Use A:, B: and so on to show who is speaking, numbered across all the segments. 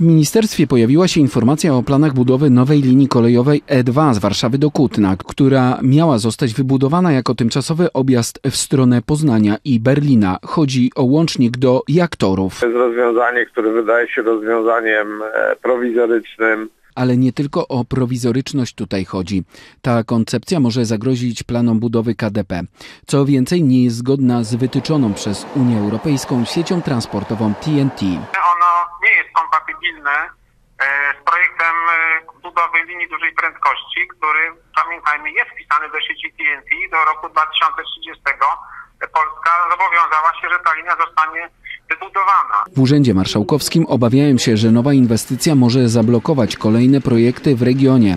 A: W ministerstwie pojawiła się informacja o planach budowy nowej linii kolejowej E2 z Warszawy do Kutna, która miała zostać wybudowana jako tymczasowy objazd w stronę Poznania i Berlina. Chodzi o łącznik do Jaktorów.
B: To jest rozwiązanie, które wydaje się rozwiązaniem e, prowizorycznym.
A: Ale nie tylko o prowizoryczność tutaj chodzi. Ta koncepcja może zagrozić planom budowy KDP. Co więcej, nie jest zgodna z wytyczoną przez Unię Europejską siecią transportową TNT.
C: Nie jest kompatybilne z projektem e, budowy linii dużej prędkości, który, pamiętajmy, jest wpisany do sieci TNT do roku 2030. Polska zobowiązała się, że ta linia zostanie wybudowana.
A: W Urzędzie Marszałkowskim obawiają się, że nowa inwestycja może zablokować kolejne projekty w regionie.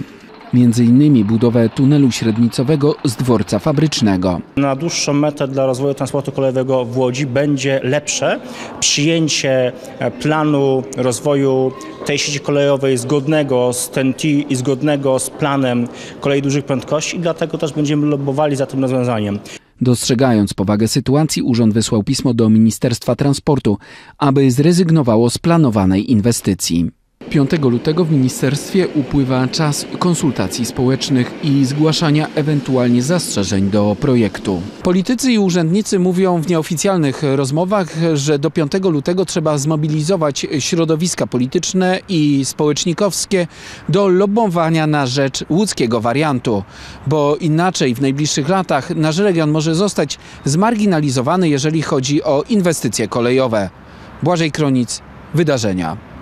A: Między innymi budowę tunelu średnicowego z dworca fabrycznego.
D: Na dłuższą metę dla rozwoju transportu kolejowego w Łodzi będzie lepsze przyjęcie e, planu rozwoju tej sieci kolejowej zgodnego z TEN-T i zgodnego z planem kolei dużych prędkości i dlatego też będziemy lobbowali za tym rozwiązaniem.
A: Dostrzegając powagę sytuacji, urząd wysłał pismo do Ministerstwa Transportu, aby zrezygnowało z planowanej inwestycji. 5 lutego w ministerstwie upływa czas konsultacji społecznych i zgłaszania ewentualnie zastrzeżeń do projektu. Politycy i urzędnicy mówią w nieoficjalnych rozmowach, że do 5 lutego trzeba zmobilizować środowiska polityczne i społecznikowskie do lobbowania na rzecz łódzkiego wariantu, bo inaczej w najbliższych latach nasz region może zostać zmarginalizowany, jeżeli chodzi o inwestycje kolejowe. Błażej Kronic, wydarzenia.